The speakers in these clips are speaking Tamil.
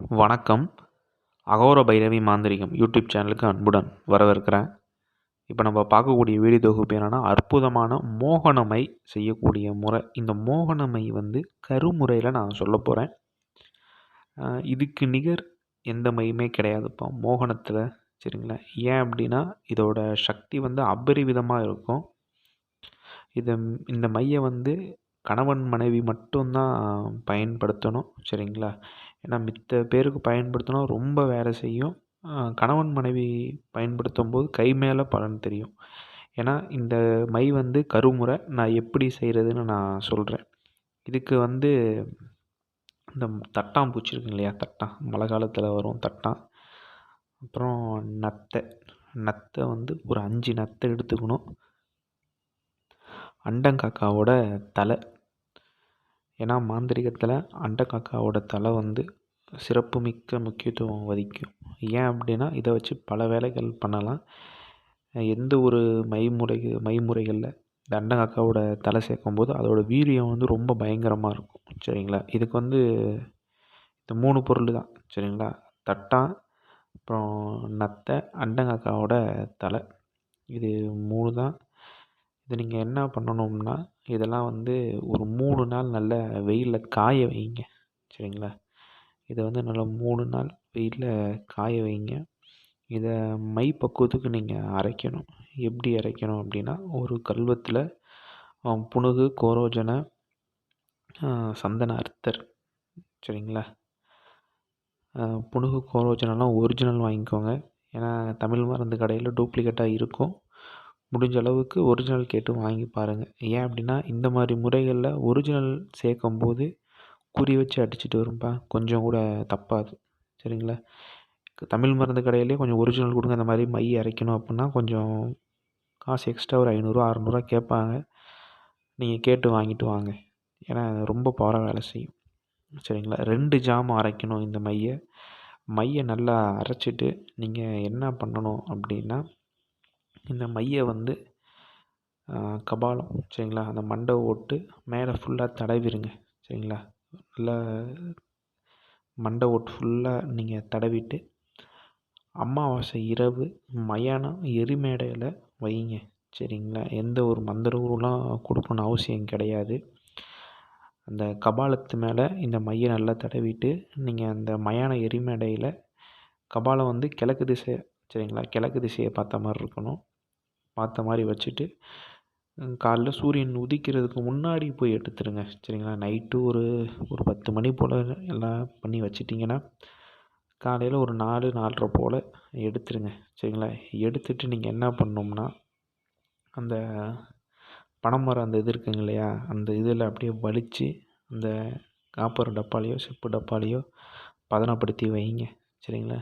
வணக்கம். அகோர பைரவி மாந்திரிகம் யூடியூப் சேனலுக்கு அன்புடன் வரவேற்கிறேன். இப்போ நம்ம பார்க்கக்கூடிய வீடியோ தொகுப்பு என்னென்னா அற்புதமான மோகனமை செய்யக்கூடிய முறை. இந்த மோகனமை வந்து கருமுறையில் நான் சொல்ல போகிறேன் இதுக்கு நிகர் எந்த மையுமே கிடையாதுப்பா மோகனத்தில் சரிங்களா? ஏன் அப்படின்னா இதோட சக்தி வந்து அபரிவிதமாக இருக்கும். இதை இந்த மையை வந்து கணவன் மனைவி மட்டும்தான் பயன்படுத்தணும் சரிங்களா? ஏன்னா மித்த பேருக்கு பயன்படுத்தினா ரொம்ப வேலை செய்யும். கணவன் மனைவி பயன்படுத்தும் போது கை மேலே பலன் தெரியும். ஏன்னா இந்த மை வந்து கருமுறை நான் எப்படி செய்கிறதுன்னு நான் சொல்கிறேன் இதுக்கு வந்து இந்த தட்டாம்பூச்சி இருக்கு இல்லையா? தட்டான் மழை காலத்தில் வரும் தட்டான் அப்புறம் நத்தை. நத்தை வந்து ஒரு அஞ்சு நத்தை எடுத்துக்கணும். அண்டங்காக்காவோட தலை. ஏன்னா மாந்திரிகத்தில் அண்டக்காக்காவோட தலை வந்து சிறப்புமிக்க முக்கியத்துவம் வகிக்கும். ஏன் அப்படின்னா இதை வச்சு பல வேலைகள் பண்ணலாம். எந்த ஒரு மைமுறை மைமுறைகளில் இந்த அண்டங்காக்காவோட தலை சேர்க்கும் போது அதோட வீரியம் வந்து ரொம்ப பயங்கரமாக இருக்கும். சரிங்களா? இதுக்கு வந்து இந்த மூணு பொருள் தான். சரிங்களா? தட்டான் அப்புறம் நத்தை அண்டங்காக்காவோட தலை. இது மூணு தான். இது நீங்கள் என்ன பண்ணணும்னா இதெல்லாம் வந்து ஒரு மூணு நாள் நல்ல வெயிலில் காய வைங்க. சரிங்களா? இதை வந்து நல்லா மூணு நாள் வெயிலில் காய வைங்க. இதை மை பக்குவத்துக்கு நீங்கள் அரைக்கணும். எப்படி அரைக்கணும் அப்படின்னா ஒரு கல்வத்தில் புணுகு கோரோஜனை சந்தன அர்த்தர் சரிங்களா? புணுகு கோரோஜனெல்லாம் ஒரிஜினல் வாங்கிக்கோங்க. ஏன்னா தமிழ் மருந்து கடையில் டூப்ளிகேட்டாக இருக்கும். முடிஞ்ச அளவுக்கு ஒரிஜினல் கேட்டு வாங்கி பாருங்கள் ஏன் அப்படின்னா இந்த மாதிரி முறைகளில் ஒரிஜினல் சேர்க்கும் போது குறி வச்சு அடிச்சுட்டு வரும்பா. கொஞ்சம் கூட தப்பாது. சரிங்களா? தமிழ் மருந்து கடையிலே கொஞ்சம் ஒரிஜினல் கொடுங்க. அந்த மாதிரி மை அரைக்கணும் அப்படின்னா கொஞ்சம் காசு எக்ஸ்ட்ரா ஒரு ஐநூறுரூவா அறநூறுவா கேட்பாங்க. நீங்கள் கேட்டு வாங்கிட்டு வாங்க. ஏன்னா ரொம்ப பவராக வேலை செய்யும். சரிங்களா? ரெண்டு ஜாமம் அரைக்கணும் இந்த மையை. மையை நல்லா அரைச்சிட்டு நீங்கள் என்ன பண்ணணும் அப்படின்னா இந்த மையை வந்து கபாலம் சரிங்களா? அந்த மண்டை ஓட்டு மேலே ஃபுல்லாக தடவிடுங்க சரிங்களா? நல்லா மண்டை ஓட்டு ஃபுல்லாக நீங்கள் தடவிட்டு அமாவாசை இரவு மயானம் எரிமேடையில் வைங்க சரிங்களா? எந்த ஒரு மந்திரம்லாம் கொடுக்கணும்னு அவசியம் கிடையாது. அந்த கபாலத்து மேலே இந்த மையை நல்லா தடவிட்டு நீங்கள் அந்த மயான எரிமேடையில் கபாலம் வந்து கிழக்கு திசை சரிங்களா? கிழக்கு திசையை பார்த்த மாதிரி இருக்கணும். பார்த்த மாதிரி வச்சுட்டு காலைல சூரியன் உதிக்கிறதுக்கு முன்னாடி போய் எடுத்துருங்க. சரிங்களா? நைட்டு ஒரு ஒரு பத்து மணி போல் எல்லாம் பண்ணி வச்சிட்டிங்கன்னா காலையில் ஒரு நாலு நாலரை போல் எடுத்துருங்க. சரிங்களா? எடுத்துட்டு நீங்கள் என்ன பண்ணோம்னா அந்த பனைமரம் அந்த இது இருக்குங்க இல்லையா? அந்த இதில் அப்படியே வலித்து அந்த காப்பர் டப்பாலையோ செப்பு டப்பாலையோ பதனப்படுத்தி வைங்க. சரிங்களா?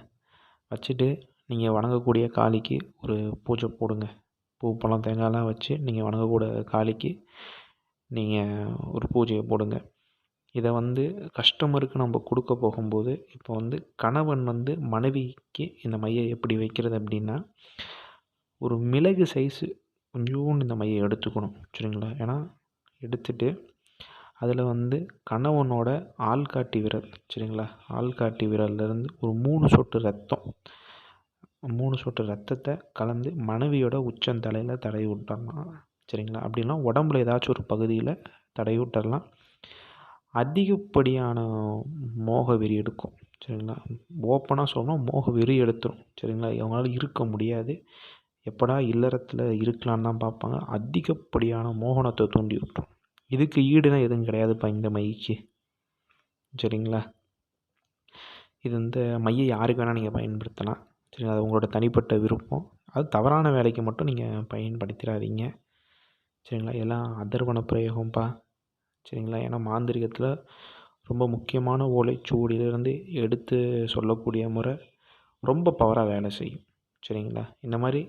வச்சுட்டு நீங்கள் வணங்கக்கூடிய காளிக்கு ஒரு பூஜை போடுங்க. பூ பழம் தேங்காயெலாம் வச்சு நீங்கள் வணங்கக்கூட காளிக்கு நீங்கள் ஒரு பூஜையை போடுங்க. இதை வந்து கஸ்டமருக்கு நம்ம கொடுக்க போகும்போது இப்போ வந்து கணவன் வந்து மனைவிக்கு இந்த மையை எப்படி வைக்கிறது அப்படின்னா ஒரு மிளகு சைஸு கொஞ்சோண்டு இந்த மையை எடுத்துக்கணும் சரிங்களா? ஏன்னா எடுத்துட்டு அதில் வந்து கணவனோட ஆள்காட்டி விரல் சரிங்களா? ஆள்காட்டி விரல்லேருந்து ஒரு மூணு சொட்டு ரத்தம் மூணு சொட்டு ரத்தத்தை கலந்து மனைவியோட உச்சந்தலையில் தடவி விட்டுறலாம் சரிங்களா? அப்படின்னா உடம்புல ஏதாச்சும் ஒரு பகுதியில் தடவி விட்டுறலாம் அதிகப்படியான மோக வெறி எடுக்கும். சரிங்களா? ஓப்பனாக சொல்லணும் மோக வெறி எடுத்துரும். சரிங்களா? அவங்களால இருக்க முடியாது. எப்படா இல்லறத்தில் இருக்கலான்னு தான் பார்ப்பாங்க. அதிகப்படியான மோகனத்தை தூண்டி விட்டுரும். இதுக்கு ஈடுனா எதுவும் கிடையாதுப்பா இந்த மைக்கு. சரிங்களா? இது இந்த மையை யாருக்கு வேணால் நீங்கள் பயன்படுத்தலாம். சரிங்களா அது உங்களோட தனிப்பட்ட விருப்பம். அது தவறான வேலைக்கு மட்டும் நீங்கள் பயன்படுத்திடாதீங்க சரிங்களா? எல்லாம் அதர்வன பிரயோகம்ப்பா சரிங்களா? ஏன்னா மாந்திரிகத்தில் ரொம்ப முக்கியமான ஓலைச்சுவடியிலேருந்து எடுத்து சொல்லக்கூடிய முறை ரொம்ப பவராக வேலை செய்யும். சரிங்களா? இந்த மாதிரி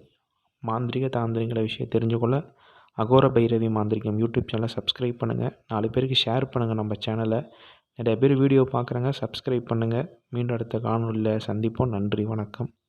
மாந்திரிக தாந்திரிகள விஷயம் தெரிஞ்சுக்கொள்ள அகோர பைரவி மாந்திரிகம் யூடியூப் சேனலை சப்ஸ்கிரைப் பண்ணுங்கள் நாலு பேருக்கு ஷேர் பண்ணுங்கள் நம்ம சேனலை நிறைய பேர் வீடியோ பார்க்குறாங்க சப்ஸ்கிரைப் பண்ணுங்கள் மீண்டும் அடுத்த காணொலியில் சந்திப்போம். நன்றி வணக்கம்.